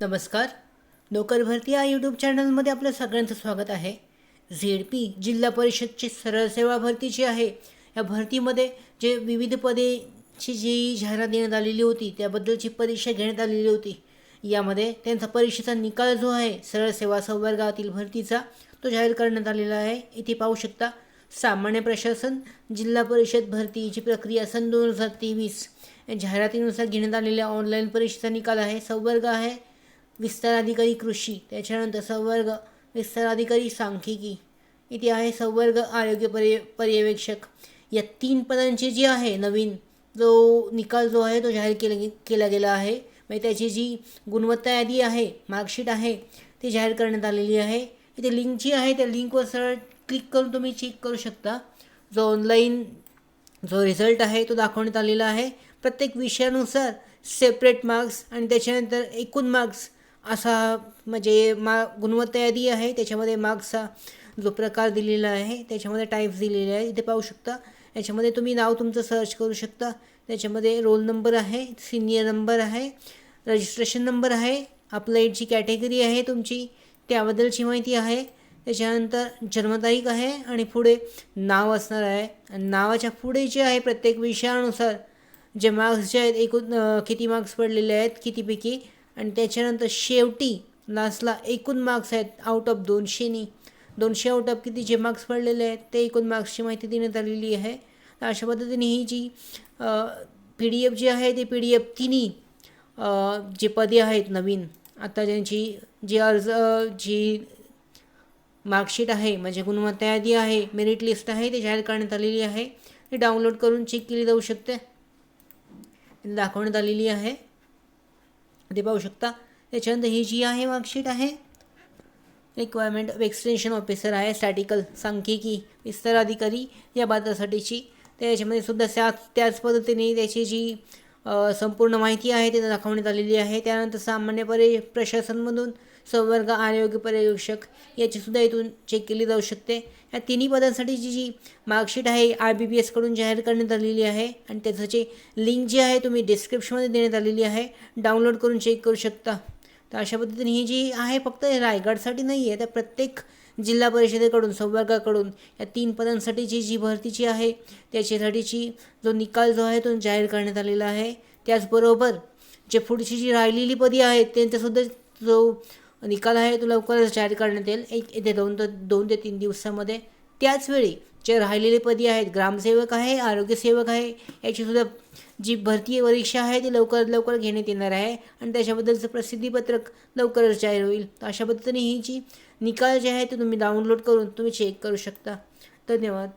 नमस्कार. नोकर भरती या यूट्यूब चॅनलमध्ये आपलं सगळ्यांचं स्वागत आहे. झेड पी जिल्हा परिषदची सरळ सेवा भरती जी आहे या भरतीमध्ये जे विविध पदेची जी जाहिरात देण्यात आलेली होती त्याबद्दलची परीक्षा घेण्यात आलेली होती. यामध्ये त्यांचा परीक्षेचा निकाल जो आहे सरळ सेवा संवर्गातील भरतीचा तो जाहीर करण्यात आलेला आहे. इथे पाहू शकता सामान्य प्रशासन जिल्हा परिषद भरतीची प्रक्रिया सन दोन हजार तेवीस. या जाहिरातीनुसार घेण्यात आलेल्या ऑनलाईन परीक्षेचा निकाल आहे संवर्ग आहे विस्ताराधिकारी कृषी त्याच्यानंतर संवर्ग विस्ताराधिकारी सांख्यिकी. इथे आहे संवर्ग आरोग्य पर्य पर्यवेक्षक. या तीन पदांचे जे आहे नवीन जो निकाल जो आहे तो जाहीर केला गे केला गेला आहे. म्हणजे त्याची जी गुणवत्ता यादी आहे मार्कशीट आहे ती जाहीर करण्यात आलेली आहे. इथे लिंक जी आहे त्या लिंकवर सरळ क्लिक करून तुम्ही चेक करू शकता. जो ऑनलाईन जो रिझल्ट आहे तो दाखवण्यात आलेला आहे. प्रत्येक विषयानुसार सेपरेट मार्क्स आणि त्याच्यानंतर एकूण मार्क्स असा म्हणजे मा गुणवत्ता यादी आहे. त्याच्यामध्ये मार्क्सचा जो प्रकार दिलेला आहे त्याच्यामध्ये टाईप्स दिलेले आहे. इथे पाहू शकता. याच्यामध्ये तुम्ही नाव तुमचं सर्च करू शकता. त्याच्यामध्ये रोल नंबर आहे सिनियर नंबर आहे रजिस्ट्रेशन नंबर आहे अप्लाईडची कॅटेगरी आहे तुमची त्याबद्दलची माहिती आहे. त्याच्यानंतर जन्मतारीख आहे आणि पुढे नाव असणार आहे. आणि नावाच्या पुढे जे आहे प्रत्येक विषयानुसार जे मार्क्स जे आहेत एकूण किती मार्क्स पडलेले आहेत कितीपैकी आणि त्याच्यानंतर शेवटी लास्टला एकूण मार्क्स आहेत आउट ऑफ दोनशेनी. दोनशे आउट ऑफ किती जे मार्क्स पडलेले आहेत ते एकूण मार्क्सची माहिती देण्यात आलेली आहे. तर अशा पद्धतीने ही जी पी डी एफ जी आहे ती पी डी एफ तिन्ही जे पदे आहेत नवीन आता ज्यांची जी अर्ज जी मार्कशीट आहे म्हणजे गुणवत्ता यादी आहे मेरिट लिस्ट आहे ती जाहीर करण्यात आलेली आहे. ती डाउनलोड करून चेक केली जाऊ शकते. दाखवण्यात आलेली आहे. ते पाहू शकता. त्याच्यानंतर ही जी आहे मार्कशीट आहे रिक्वायरमेंट एक्सटेन्शन ऑफिसर आहे स्टॅटिकल सांख्यिकी विस्तार अधिकारी या पदासाठीची. त्याच्यामध्ये सुद्धा त्या त्याच पद्धतीने त्याची जी संपूर्ण माहिती आहे ते दाखवण्यात आलेली आहे. त्यानंतर सामान्य परि प्रशासनमधून संवर्ग आरोग्य पर्यवेक्षक याचीसुद्धा इथून चेक केली जाऊ शकते. या तिन्ही पदांसाठी जी मार्कशीट आहे आर बी बी एसकडून जाहीर करण्यात आलेली आहे. आणि त्याचं जे लिंक जी आहे तुम्ही डिस्क्रिप्शनमध्ये देण्यात आलेली आहे. डाउनलोड करून चेक करू शकता. तर अशा पद्धतीने ही जी आहे फक्त रायगडसाठी नाही आहे तर प्रत्येक जिल्हा परिषदेकडून संवर्गाकडून या तीन पदांसाठीची जी भरतीची आहे त्याच्यासाठीची जो निकाल जो आहे तो जाहीर करण्यात आलेला आहे. त्याचबरोबर जे पुढची जी राहिलेली पदी आहेत त्यांचासुद्धा जो निकाल आहे तो लवकरच जाहीर करण्यात येईल. एक येते दोन ते दोन ते तीन दिवसामध्ये. त्याचवेळी जे राहिलेले पदी आहेत ग्रामसेवक आहे आरोग्यसेवक आहे याचीसुद्धा जी भरती परीक्षा आहे ती लवकरात लवकर घेण्यात येणार आहे आणि त्याच्याबद्दलचं प्रसिद्धीपत्रक लवकरच जाहीर होईल. तर अशा पद्धतीने ही जी निकाल जे आहे ते तुम्ही डाउनलोड करून तुम्ही चेक करू शकता. धन्यवाद.